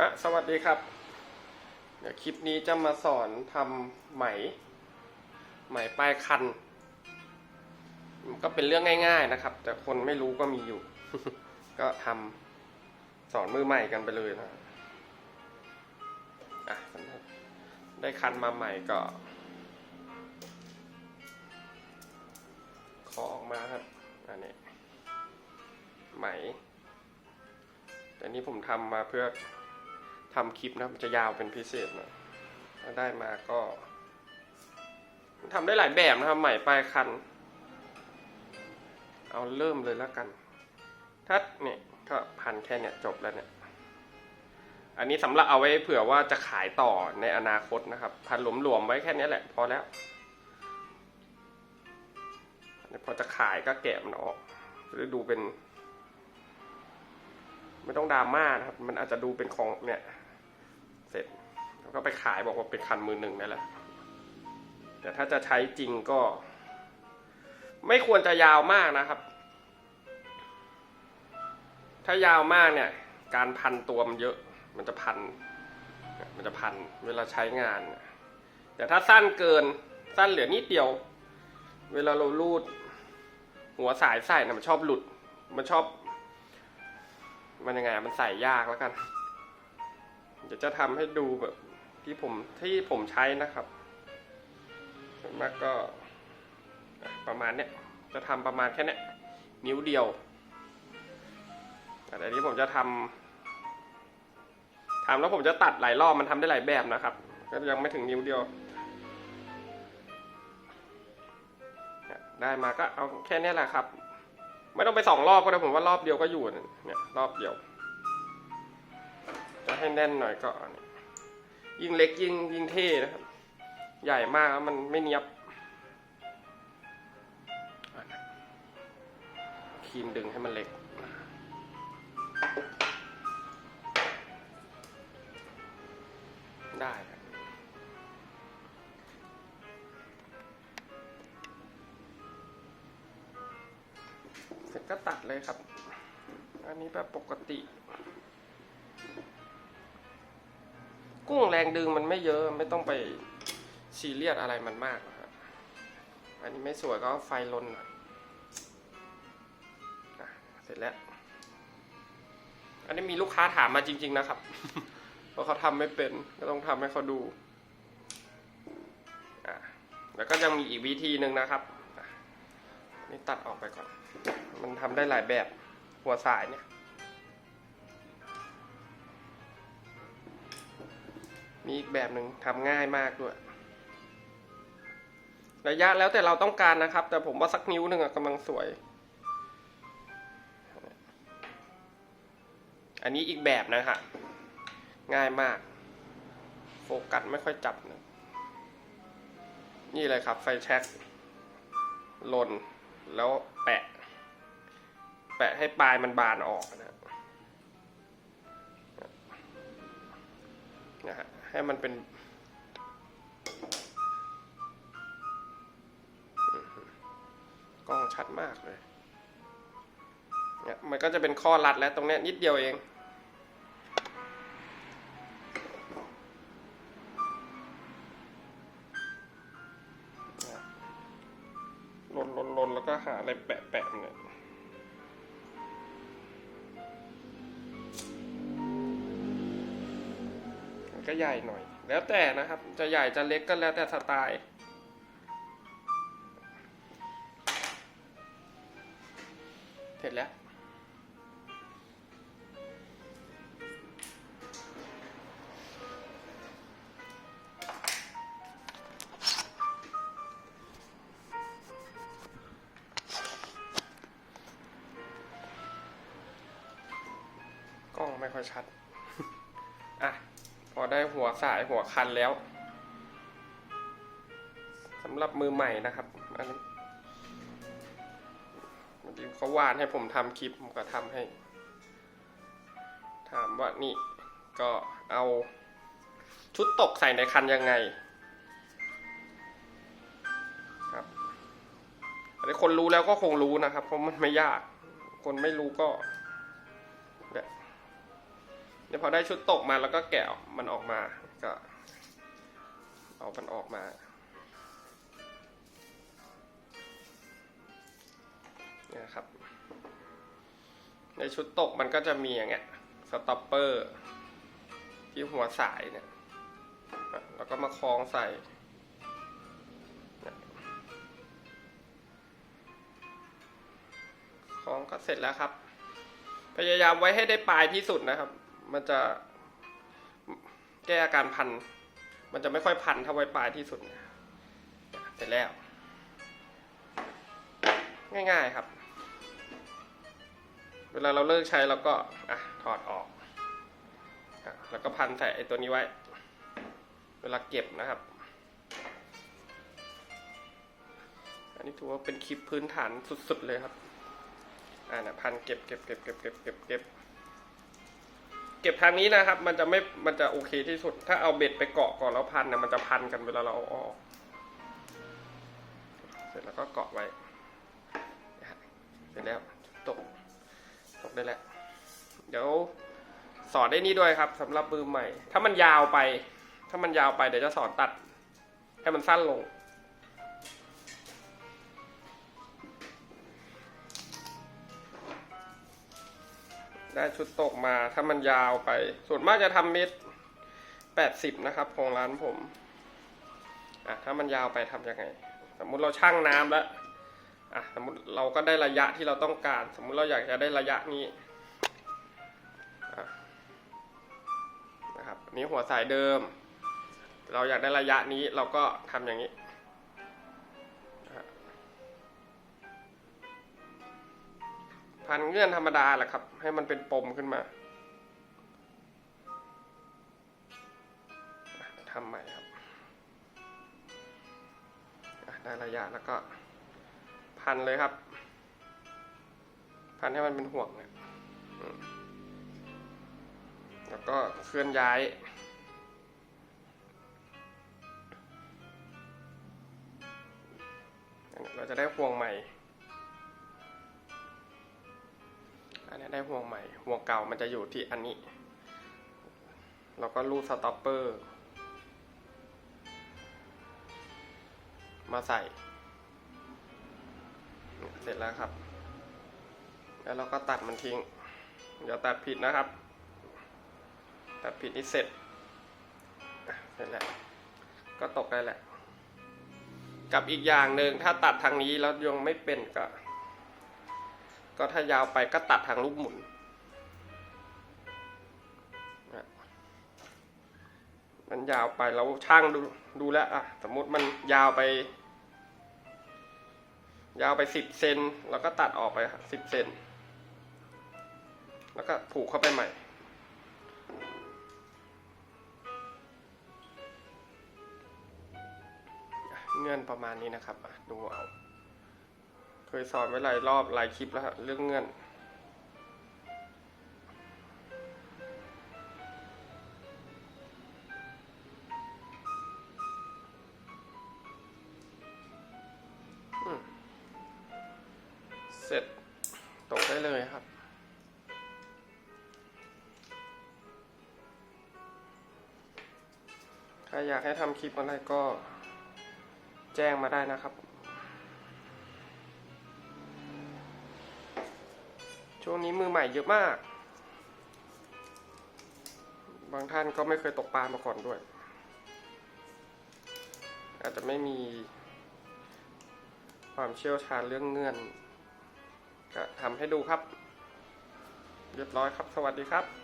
ฮะสวัสดีครับ เดี๋ยวคลิปนี้จะมาสอนทำไหม ไหมปลายคัน ก็เป็นเรื่องง่าย ๆนะครับ แต่คนไม่รู้ก็มีอยู่ ก็ทำสอนมือใหม่กันไปเลยนะอะได้คันมาใหม่ก็ขอออกมาครับอันนี้ไหมแต่นี้ผมทำมาเพื่อ ทำคลิปนะมันจะยาวเป็นพิเศษนะถ้าได้มาก็ทำได้หลายแบบนะครับ ใหม่ปลายคัน เอาเริ่มเลยแล้วกันถ้าเนี่ยก็พันแค่เนี่ยจบแล้วเนี่ย อันนี้สำหรับเอาไว้เผื่อว่าจะขายต่อในอนาคตนะครับ พันหลวมๆไว้แค่นี้แหละพอแล้วพอจะขายก็แกะมันออกจะได้ดูเป็น ไม่ต้องดราม่านะครับ มันอาจจะดูเป็นของเนี่ย แล้วก็ไปขายบอกว่าเป็นคันมือหนึ่งนั่นแหละ แต่ถ้าจะใช้จริงก็ ไม่ควรจะยาวมากนะครับ ถ้ายาวมากเนี่ย การพันตัวมันเยอะ มันจะพัน มันจะพันเวลาใช้งาน แต่ถ้าสั้นเกินสั้นเหลือนิดเดียว เวลาเราลูด หัวสายใส่นะมันชอบหลุด มันชอบ มันยังไงมันใส่ยากแล้วกันเดี๋ยวจะทำให้ดูแบบ ที่ผมที่ผมใช้นะครับส่วนมากก็ประมาณเนี้ยจะทำประมาณแค่เนี้ยนิ้วเดียวแต่อันนี้ผมจะทำทำแล้วผมจะตัดหลายรอบมันทำได้หลายแบบนะครับ ก็ยังไม่ถึงนิ้วเดียว ได้มาก็เอาแค่เนี้ยแหละครับ ไม่ต้องไปสองรอบก็ได้ผมว่ารอบเดียวก็อยู่เนี่ยรอบเดียว จะให้แน่นหน่อยก็อันนี้ ยิ่งเล็กยิ่งยิ่งเท่นะครับ ใหญ่มากมันไม่เนียบครีมดึงให้มันเล็กได้ครับเสร็จก็ตัดเลยครับ อันนี้แบบปกติ กุ้งแรงดึงมันไม่เยอะไม่ต้องไปซีเรียสอะไรมันมากนะครับอันนี้ไม่สวยก็ไฟลนหน่อยอะเสร็จแล้ว อันนี้มีลูกค้าถามมาจริง ๆ นะครับเพราะเขาทำไม่เป็นก็ต้องทำให้เขาดูอะแล้วก็ยังมีอีกวิธีหนึ่งนะครับนี่ตัดออกไปก่อน มันทำได้หลายแบบหัวสายเนี่ย มีอีกแบบหนึ่งทำง่ายมากด้วย ระยะแล้วแต่เราต้องการนะครับ แต่ผมว่าสักนิ้วหนึ่งกำลังสวย อันนี้อีกแบบนะฮะง่ายมาก โฟกัสไม่ค่อยจับนะนี่เลยครับ ไฟแช็กลนแล้วแปะ แปะให้ปลายมันบานออกนะนะฮะ ให้มันเป็น กล้องชัดมากเลยเนี่ยมันก็จะเป็นข้อรัดแล้วตรงเนี้ยนิดเดียวเองลนลนลนแล้วก็หาอะไรแปะแปะเนี่ย ก็ใหญ่หน่อย แล้วแต่นะครับ จะใหญ่จะเล็กก็แล้วแต่สไตล์เสร็จแล้วกล้องไม่ค่อยชัด ได้หัวสายหัวคันแล้วสำหรับมือใหม่นะครับอันนี้บางทีเขาวานให้ผมทำคลิปผมก็ทำให้ ถามว่านี่ก็เอาชุดตกใส่ในคันยังไงครับอันนี้คนรู้แล้วก็คงรู้นะครับ เพราะมันไม่ยาก คนไม่รู้ก็แบบ เนี่ยพอได้ชุดตกมาแล้วก็แกะมันออกมาก็เอามันออกมาเนี่ยครับ ในชุดตกมันก็จะมีอย่างเงี้ยสต็อปเปอร์ที่หัวสายเนี่ยแล้วก็มาคล้องใส่คล้องก็เสร็จแล้วครับ พยายามไว้ให้ได้ปลายที่สุดนะครับ มันจะแก้อาการพัน มันจะไม่ค่อยพันถ้าไวปลายที่สุดเนี่ยเสร็จแล้ว ง่ายๆครับ เวลาเราเลิกใช้เราก็อะถอดออกอแล้วก็พันใส่ไอ้ตัวนี้ไว้ เวลาเก็บนะครับ อันนี้ถือว่าเป็นคลิปพื้นฐานสุดๆเลยครับ อ่านะพันเก็บเก็บเก็บเก็บเก็บเก็บเก็บ เก็บทางนี้นะครับ มันจะไม่ มันจะโอเคที่สุด ถ้าเอาเบ็ดไปเกาะก่อนแล้วพันเนี่ยมันจะพันกันเวลาเราเอาออก เสร็จแล้วก็เกาะไว้ เสร็จแล้วตก ตกได้แล้ว เดี๋ยวสอนได้นี่ด้วยครับสำหรับมือใหม่ ถ้ามันยาวไป ถ้ามันยาวไปเดี๋ยวจะสอนตัด ให้มันสั้นลง ได้ชุดตกมาถ้ามันยาวไป ส่วนมากจะทำเม็ดแปดสิบนะครับของร้านผมอะถ้ามันยาวไปทำยังไง สมมุติเราชั่งน้ำแล้วอะสมมติเราก็ได้ระยะที่เราต้องการ สมมุติเราอยากจะได้ระยะนี้ะนะครับนนี้หัวสายเดิม เราอยากได้ระยะนี้เราก็ทำอย่างนี้ พันเงื่อนธรรมดาแหละครับ ให้มันเป็นปมขึ้นมาทำใหม่ครับได้ระยะแล้วก็พันเลยครับ พันให้มันเป็นห่วงเนี่ยแล้วก็เคลื่อนย้ายเราจะได้ห่วงใหม่ ได้ห่วงใหม่ ห่วงเก่ามันจะอยู่ที่อันนี้เราก็รูดสต็อปเปอร์มาใส่ เสร็จแล้วครับ แล้วเราก็ตัดมันทิ้ง เดี๋ยวตัดผิดนะครับ ตัดผิดนี่เสร็จ เสร็จแล้ว ก็ตกได้แหละ กับอีกอย่างหนึ่งถ้าตัดทางนี้แล้วยังไม่เป็นก็ ก็ถ้ายาวไปก็ตัดทางลูกหมุนนะมันยาวไปแล้วช่างดูดูแล้วอะสมมุติมันยาวไป ยาวไปสิบเซนแล้วก็ตัดออกไปสิบเซนแล้วก็ผูกเข้าไปใหม่เงื่อนประมาณนี้นะครับ ดูเอา ยสอนไว้หลายรอบหลายคลิปแล้วฮะเรื่องเงื่อนเสร็จตกได้เลยครับ ถ้าอยากให้ทำคลิปอะไรก็แจ้งมาได้นะครับ ช่วงนี้มือใหม่เยอะมาก บางท่านก็ไม่เคยตกปลามาก่อนด้วย อาจจะไม่มีความเชี่ยวชาญเรื่องเงื่อนก็ทำให้ดูครับ เรียบร้อยครับ สวัสดีครับ